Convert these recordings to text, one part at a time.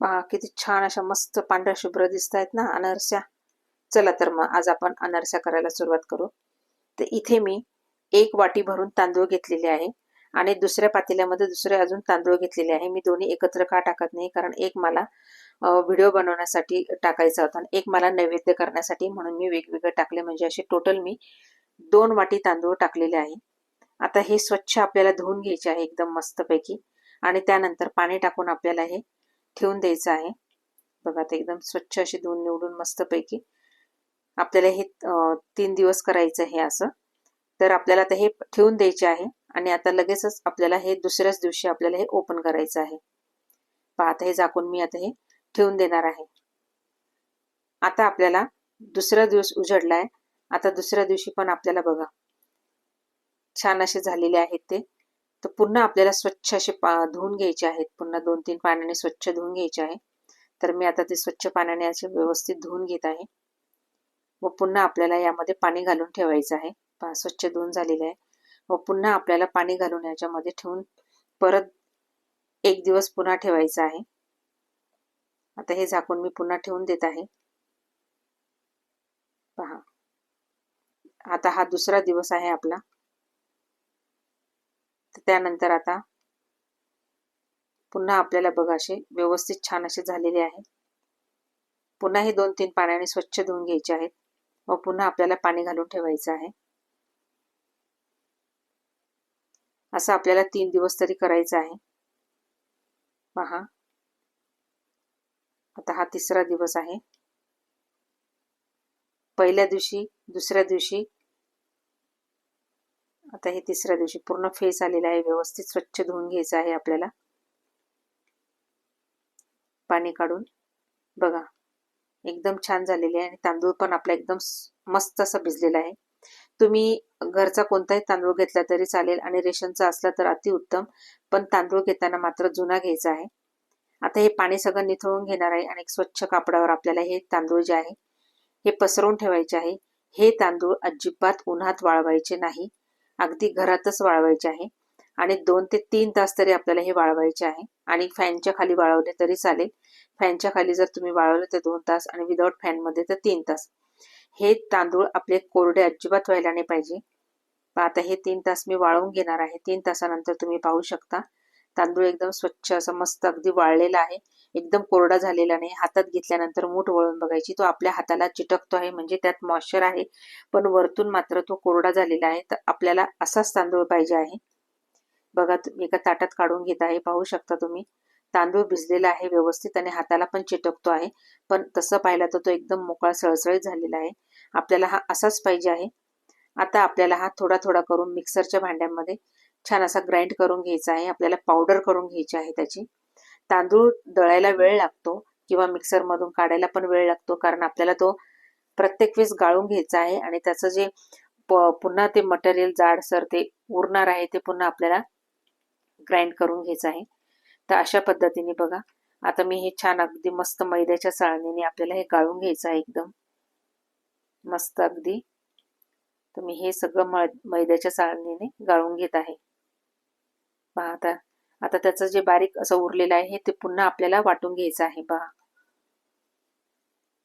पहा किती छान अशा मस्त पांढऱ्या शुभ्र दिसत आहेत ना अनारस्या. चला तर मग आज आपण अनारस्या करायला सुरुवात करू. तर इथे मी एक वाटी भरून तांदूळ घेतलेले आहे आणि दुसऱ्या पातेल्यामध्ये दुसरे अजून तांदूळ घेतलेले आहे. मी दोन्ही एकत्र का टाकत नाही? कारण एक मला व्हिडिओ बनवण्यासाठी टाकायचा होता आणि एक मला नैवेद्य करण्यासाठी म्हणून मी वेगवेगळे टाकले. म्हणजे असे टोटल मी दोन वाटी तांदूळ टाकलेले आहे. आता हे स्वच्छ आपल्याला धुवून घ्यायचे आहे एकदम मस्तपैकी. आणि त्यानंतर पाणी टाकून आपल्याला हे ठेवून द्यायचं आहे. बघा ते एकदम स्वच्छ अशी धुवून निवडून मस्तपैकी आपल्याला हे तीन दिवस करायचं हे असं. तर आपल्याला आता हे ठेवून द्यायचे आहे आणि आता लगेचच आपल्याला हे दुसऱ्याच दिवशी आपल्याला हे ओपन करायचं आहे. आता हे झाकून मी आता हे ठेवून देणार आहे. आता आपल्याला दुसरा दिवस उजडलाय. आता दुसऱ्या दिवशी पण आपल्याला बघा छान असे झालेले आहेत ते. तर पुन्हा आपल्याला स्वच्छ असे पा धुवून घ्यायचे आहेत. पुन्हा दोन तीन पाण्याने स्वच्छ धुवून घ्यायचे आहे. तर मी आता ते स्वच्छ पाण्याने असे व्यवस्थित धुवून घेत आहे. व पुन्हा आपल्याला यामध्ये पाणी घालून ठेवायचं आहे. पहा स्वच्छ धुवून झालेले आहे. व पुन्हा आपल्याला पाणी घालून याच्यामध्ये ठेवून परत एक दिवस पुन्हा ठेवायचं आहे. आता हे झाकून मी पुन्हा ठेवून देत आहे. पहा. आता हा दुसरा दिवस आहे आपला. त्यानंतर आता पुन्हा आपल्याला बघा असे व्यवस्थित छान असे झालेले आहे पुन्हा हे दोन तीन पाण्याने स्वच्छ धुवून घ्यायचे आहेत. व पुन्हा आपल्याला पाणी घालून ठेवायचं आहे. असं आपल्याला तीन दिवस तरी करायचं आहे. पहा. आता हा तिसरा दिवस आहे. पहिल्या दिवशी दुसऱ्या दिवशी आता हे तिसऱ्या दिवशी पूर्ण फेस आलेला आहे व्यवस्थित स्वच्छ धुवून घ्यायचं आहे आपल्याला. पाणी काढून. बघा एकदम छान झालेले आहे आणि तांदूळ पण आपला एकदम मस्त असा भिजलेला आहे. तुम्ही घरचा कोणताही तांदूळ घेतला तरी चालेल आणि रेशनचा असला तर अतिउत्तम पण तांदूळ घेताना मात्र जुना घ्यायचा आहे. आता हे पाणी सगळं निथळून घेणार आहे आणि स्वच्छ कापडावर आपल्याला हे तांदूळ जे आहे हे पसरवून ठेवायचे आहे. हे तांदूळ अजिबात उन्हात वाळवायचे नाही. अगदी घरातच वाळवायचे आहे. आणि दोन ते तीन तास तरी आपल्याला हे वाळवायचे आहे. आणि फॅनच्या खाली वाळवले तरी चालेल. फॅनच्या खाली जर तुम्ही वाळवले तर दोन तास आणि विदाऊट फॅनमध्ये तर तीन तास. हे तांदूळ आपले कोरडे अजिबात व्हायला नाही पाहिजे. आता हे तीन तास मी वाळवून घेणार आहे. तीन तासानंतर तुम्ही पाहू शकता. तांदूळ एकदम स्वच्छ असं मस्त अगदी वाळलेला आहे. एकदम कोरडा झालेला नाही. हातात घेतल्यानंतर मूठ वळून बघायची. तो आपल्या हाताला चिटकतो आहे. म्हणजे त्यात मॉइश्चर आहे. पण वरतून मात्र तो कोरडा झालेला आहे. तर आपल्याला असाच तांदूळ पाहिजे आहे. बघा एका ताटात काढून घेत आहे. पाहू शकता तुम्ही. तांदूळ भिजलेला आहे व्यवस्थित आणि हाताला पण चिटकतो आहे. पण तसं पाहिलं तर तो एकदम मोकळा सळसळीत झालेला आहे. आपल्याला हा असाच पाहिजे आहे. आता आपल्याला हा थोडा थोडा करून मिक्सरच्या भांड्यांमध्ये छान असा ग्राइंड करून घ्यायचा आहे. आपल्याला पावडर करून घ्यायची आहे त्याची. तांदूळ दळायला वेळ लागतो किंवा मिक्सरमधून काढायला पण वेळ लागतो कारण आपल्याला तो प्रत्येक वेळेस गाळून घ्यायचा आहे आणि त्याचं जे पुन्हा ते मटेरियल जाडसर ते उरणार आहे ते पुन्हा आपल्याला ग्राइंड करून घ्यायचं आहे. तर अशा पद्धतीने बघा. आता मी हे छान अगदी मस्त मैद्याच्या चाळणीने आपल्याला हे गाळून घ्यायचं आहे एकदम. मस्त अगदी. तर मी हे सगळं मैद्याच्या चाळणीने गाळून घेत आहे. पहा आता. आता त्याचं जे बारीक असं उरलेलं आहे ते पुन्हा आपल्याला वाटून घ्यायचं आहे पहा.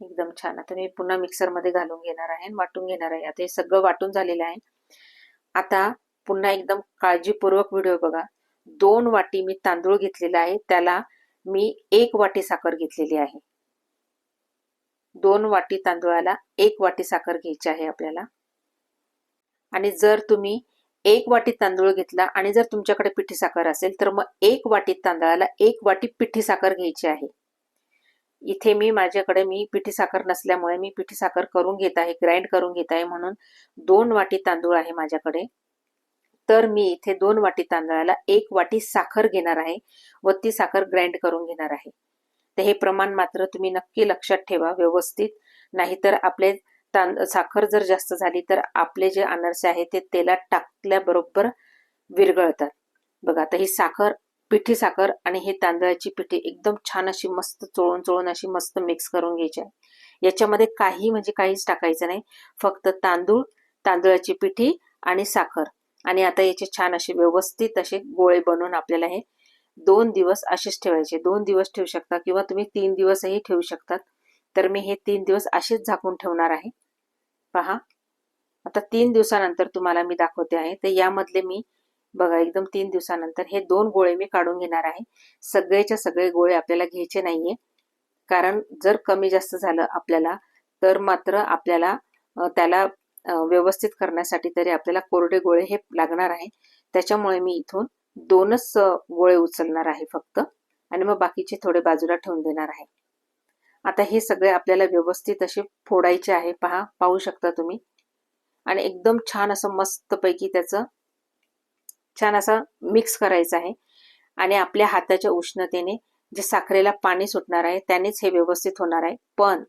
एकदम छान. आता मी पुन्हा मिक्सरमध्ये घालून घेणार आहे वाटून घेणार आहे. आता हे सगळं वाटून झालेलं आहे. आता पुन्हा एकदम काळजीपूर्वक व्हिडिओ बघा. दोन वाटी मी तांदूळ घेतलेला आहे. त्याला मी एक वाटी साखर घेतलेली आहे. दोन वाटी तांदूळाला एक वाटी साखर घ्यायची आहे आपल्याला. आणि जर तुम्ही एक वाटी तांदूळ घेतला आणि जर तुमच्याकडे पिठी साखर असेल तर मग एक वाटी तांदळाला एक वाटी पिठी साखर घ्यायची आहे. इथे मी माझ्याकडे मी पिठी साखर नसल्यामुळे मी पिठी साखर करून घेत आहे ग्राइंड करून घेत आहे म्हणून दोन वाटी तांदूळ आहे माझ्याकडे. तर मी इथे दोन वाटी तांदळाला एक वाटी साखर घेणार आहे व ती साखर ग्राइंड करून घेणार आहे. तर हे प्रमाण मात्र तुम्ही नक्की लक्षात ठेवा व्यवस्थित. नाहीतर आपले तांद साखर जर जास्त झाली तर आपले जे अनरसे आहेत ते तेलात टाकल्याबरोबर विरघळतात. बघा आता ही साखर पिठी साखर आणि हे तांदळाची पिठी एकदम छान अशी मस्त चोळून चोळून अशी मस्त मिक्स करून घ्यायची आहे. याच्यामध्ये काही म्हणजे काहीच टाकायचं नाही. फक्त तांदूळ तांदळाची पिठी आणि साखर. आणि आता याचे छान असे व्यवस्थित असे गोळे बनवून आपल्याला हे दोन दिवस असेच ठेवायचे. दोन दिवस ठेवू शकता किंवा तुम्ही तीन दिवसही ठेवू शकतात तर मी हे तीन दिवस असेच झाकून ठेवणार आहे. पहा. आता तीन दिवसानंतर तुम्हाला मी दाखवते आहे. तर यामधले मी बघा एकदम तीन दिवसानंतर हे दोन गोळे मी काढून घेणार आहे. सगळेच्या सगळे गोळे आपल्याला घ्यायचे नाहीये. कारण जर कमी जास्त झालं आपल्याला तर मात्र आपल्याला त्याला व्यवस्थित करण्यासाठी तरी आपल्याला कोरडे गोळे हे लागणार आहे. त्याच्यामुळे मी इथून दोनच गोळे उचलणार आहे फक्त. आणि मग बाकीचे थोडे बाजूला ठेवून देणार आहे. आता हे सगळे आपल्याला व्यवस्थित असे फोडायचे आहे. पहा पाहू शकता तुम्ही. आणि एकदम छान असं मस्तपैकी त्याचं छान असं मिक्स करायचं आहे. आणि आपल्या हाताच्या उष्णतेने जे साखरेला पाणी सुटणार आहे त्यानेच हे व्यवस्थित होणार आहे. पण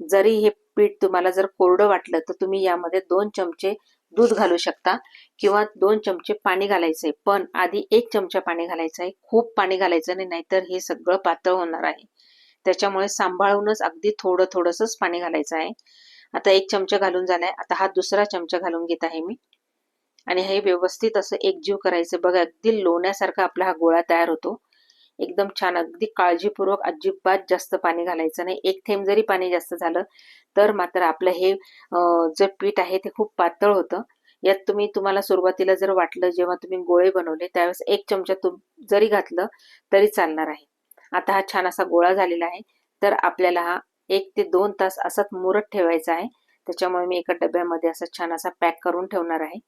जरी हे पीठ तुम्हाला जर कोरडं वाटलं तर तुम्ही यामध्ये दोन चमचे दूध घालू शकता किंवा दोन चमचे पाणी घालायचंय. पण आधी एक चमचा पाणी घालायचं आहे खूप पाणी घालायचं नाही नाहीतर हे सगळं पातळ होणार आहे. त्याच्यामुळे सांभाळूनच अगदी थोडं थोडंसंच पाणी घालायचं आहे. आता एक चमचा घालून झालाय. आता हा दुसरा चमचा घालून घेत आहे मी. आणि हे व्यवस्थित असं एकजीव करायचं. बघा अगदी लोण्यासारखा आपला हा गोळा तयार होतो. एकदम छान अगदी काळजीपूर्वक अजिबात जास्त पाणी घालायचं नाही. एक थेंब जरी पाणी जास्त झालं तर मात्र आपलं हे जे पीठ आहे ते खूप पातळ होतं. यात तुम्ही तुम्हाला सुरुवातीला जर वाटलं जेव्हा तुम्ही गोळे बनवले त्यावेळेस एक चमचा तुम जरी घातलं तरी चालणार आहे. आता हा छान असा गोळा झालेला आहे. तर आपल्याला हा एक ते दोन तास असाच मुरत ठेवायचा आहे. त्याच्यामुळे मी एका डब्यामध्ये असा छान असा पॅक करून ठेवणार आहे.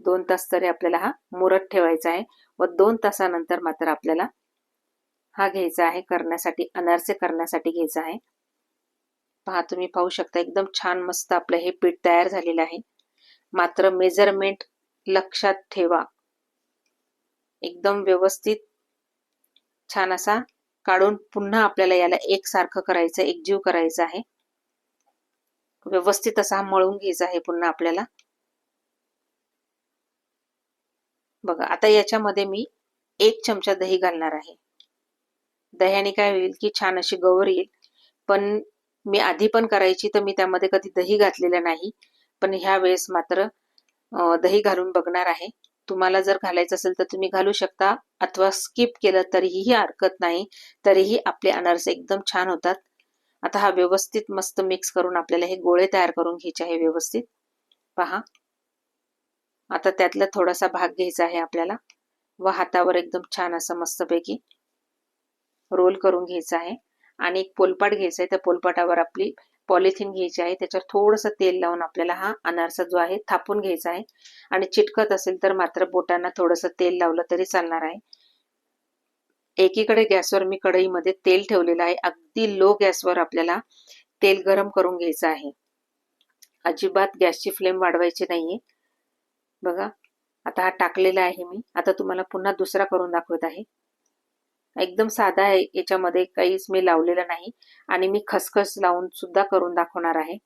दोन तास तरी आपल्याला हा मुरत ठेवायचा आहे व दोन तासानंतर मात्र आपल्याला हा घ्यायचा आहे करण्यासाठी अनारसे करण्यासाठी घ्यायचा आहे. पहा तुम्ही पाहू शकता एकदम छान मस्त आपलं हे पीठ तयार झालेलं आहे. मात्र मेजरमेंट लक्षात ठेवा. एकदम व्यवस्थित छान असा काढून पुन्हा आपल्याला याला एकसारखं करायचं एकजीव करायचं आहे. व्यवस्थित असा मळून घ्यायचा आहे पुन्हा आपल्याला. बघा आता याच्यामध्ये मी एक चमचा दही घालणार आहे. दह्याने काय होईल की छान अशी गवर येईल. पण मी आधी पण करायची तर मी त्यामध्ये कधी दही घातलेलं नाही. पण ह्या वेळेस मात्र दही घालून बघणार आहे. तुम्हाला जर घालायचं असेल तर तुम्ही घालू शकता. अथवा स्किप केलं तरीही हरकत नाही. तरीही आपले अनारसे एकदम छान होतात. आता हा व्यवस्थित मस्त मिक्स करून आपल्याला हे गोळे तयार करून घ्यायचे आहे व्यवस्थित. पहा. आता त्यातला थोडासा भाग घ्यायचा आहे आपल्याला. व हातावर एकदम छान असं मस्तपैकी रोल करून घ्यायचा आहे. आणि एक पोलपाट घ्यायचा आहे. त्या पोलपाटावर आपली पॉलिथिन घ्यायची आहे त्याच्यावर थोडंसं तेल लावून आपल्याला हा अनारसा जो आहे थापून घ्यायचा आहे. आणि चिटकत असेल तर मात्र बोटांना थोडंसं तेल लावलं तरी चालणार आहे. एकीकडे गॅसवर मी कढईमध्ये तेल ठेवलेलं आहे. अगदी लो गॅसवर आपल्याला तेल गरम करून घ्यायचं आहे. अजिबात गॅसची फ्लेम वाढवायची नाहीये. बघा आता हा टाकलेला आहे मी. आता तुम्हाला पुन्हा दुसरा करून दाखवत आहे. एकदम साधा आहे याच्यामध्ये काहीच मी लावलेलं नाही आणि मी खसखस लावून सुद्धा करून दाखवणार आहे.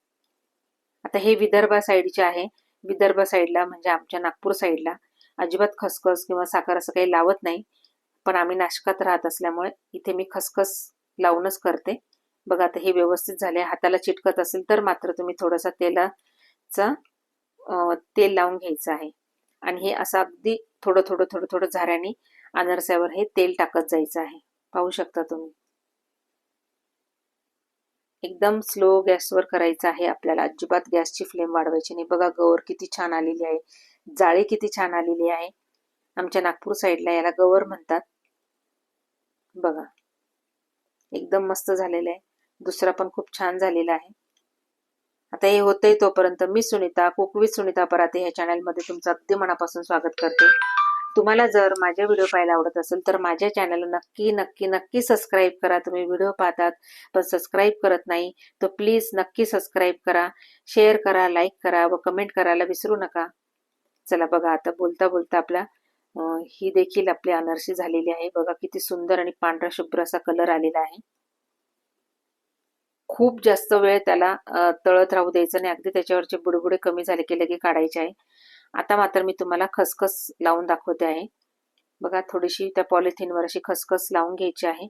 आता हे विदर्भा साईडचे आहे विदर्भ साईडला म्हणजे आमच्या नागपूर साईडला अजिबात खसखस किंवा साखर असं काही लावत नाही पण आम्ही नाशकात राहत असल्यामुळे इथे मी खसखस लावूनच करते. बघा आता हे व्यवस्थित झाले हाताला चिटकत असेल तर मात्र तुम्ही थोडासा तेलाचा तेल लावून घ्यायचं आहे. आणि हे असं अगदी थोडं थोडं थोडं थोडं झाऱ्याने अनारस्यावर हे तेल टाकत जायचं आहे. पाहू शकता तुम्ही. एकदम स्लो गॅसवर करायचं आहे आपल्याला. अजिबात गॅसची फ्लेम वाढवायची नाही. बघा गवर किती छान आलेली आहे. जाळी किती छान आलेली आहे. आमच्या नागपूर साईडला याला गवर म्हणतात. बघा. एकदम मस्त झालेलं आहे. दुसरा पण खूप छान झालेला आहे. आता हे होतंय तोपर्यंत मी सुनीता कुकवी सुनीता पराते ह्या चॅनलमध्ये तुमचं अगदी मनापासून स्वागत करते. तुम्हाला जर माझे व्हिडिओ पाहायला आवडत असेल तर माझ्या चॅनलला नक्की नक्की नक्की सबस्क्राईब करा. तुम्ही व्हिडिओ पाहतात पण सबस्क्राईब करत नाही तर प्लीज नक्की सबस्क्राईब करा. शेअर करा लाईक करा व कमेंट करायला विसरू नका. चला बघा आता बोलता बोलता आपला ही देखील आपली अनर्शी झालेली आहे. बघा किती सुंदर आणि पांढरा शुभ्र असा कलर आलेला आहे. खूप जास्त वेळ त्याला तळत राहू द्यायचं नाही. अगदी त्याच्यावरचे बुडबुडे कमी झाले की लगे काढायचे आहे. आता मात्र मी तुम्हाला खसखस लावून दाखवते आहे. बघा थोडीशी त्या पॉलिथिनवर अशी खसखस लावून घ्यायची आहे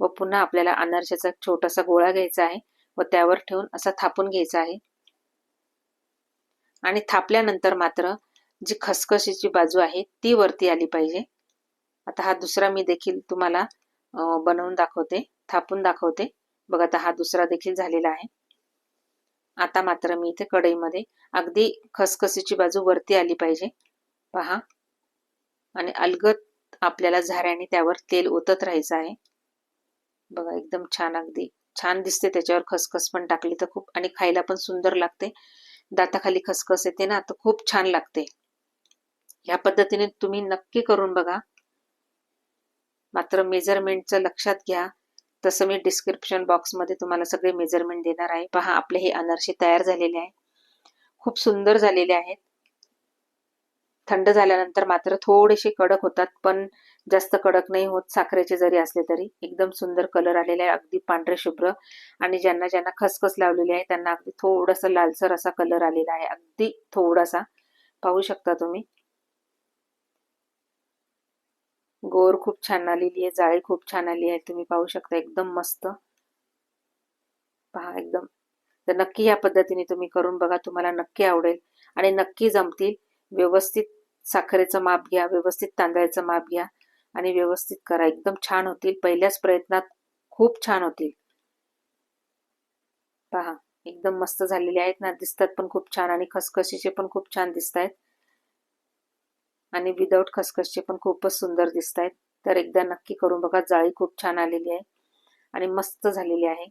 व पुन्हा आपल्याला अनारशाचा छोटासा गोळा घ्यायचा आहे व त्यावर ठेवून असा थापून घ्यायचा आहे. आणि थापल्यानंतर मात्र जी खसखशीची बाजू आहे ती वरती आली पाहिजे. आता हा दुसरा मी देखील तुम्हाला बनवून दाखवते थापून दाखवते. बघा आता हा दुसरा देखील झालेला आहे. आता मात्र मी इथे कढईमध्ये अगदी खसखसीची बाजू वरती आली पाहिजे. पहा. आणि अलगत आपल्याला झाऱ्याने त्यावर तेल ओतत राहायचं आहे. बघा एकदम छान अगदी. छान दिसते त्याच्यावर खसखस पण टाकली तर खूप आणि खायला पण सुंदर लागते. दाताखाली खसखस येते ना तर खूप छान लागते. ह्या पद्धतीने तुम्ही नक्की करून बघा. मात्र मेजरमेंटचं लक्षात घ्या. तसं मी डिस्क्रिप्शन बॉक्समध्ये तुम्हाला सगळे मेजरमेंट देणार आहे. पहा आपले हे अनारसे तयार झालेले आहे खूप सुंदर झालेले आहेत. थंड झाल्यानंतर मात्र थोडेसे कडक होतात पण जास्त कडक नाही होत साखरेचे जरी असले तरी. एकदम सुंदर कलर आलेला आहे अगदी पांढरे शुभ्र. आणि ज्यांना ज्यांना खसखस लावलेली आहे त्यांना अगदी थोडासा लालसर असा कलर आलेला आहे. अगदी थोडासा. पाहू शकता तुम्ही. गोर खूप छान आलेली आहे जाळी खूप छान आली आहे तुम्ही पाहू शकता एकदम मस्त. पहा एकदम. तर नक्की या पद्धतीने तुम्ही करून बघा तुम्हाला नक्की आवडेल. आणि नक्की जमतील व्यवस्थित साखरेचं माप घ्या व्यवस्थित तांदळाचं माप घ्या आणि व्यवस्थित करा. एकदम छान होतील पहिल्याच प्रयत्नात खूप छान होतील. पहा एकदम मस्त झालेले आहेत ना दिसतात पण खूप छान आणि खसखशीचे पण खूप छान दिसत आहेत आणि विदाऊट खसखसचे पण खूपच सुंदर दिसत आहेत तर एकदा नक्की करून बघा जाळी खूप छान आलेली आहे आणि मस्त झालेली आहे.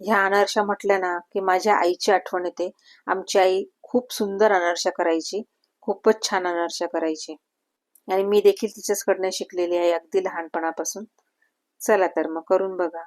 ह्या अनारशा म्हटल्या ना की माझ्या आईची आठवण येते. आमची आई खूप सुंदर अनारशा करायची खूपच छान अनारशा करायची. आणि मी देखील तिच्याचकडनं शिकलेली आहे अगदी लहानपणापासून. चला तर मग करून बघा.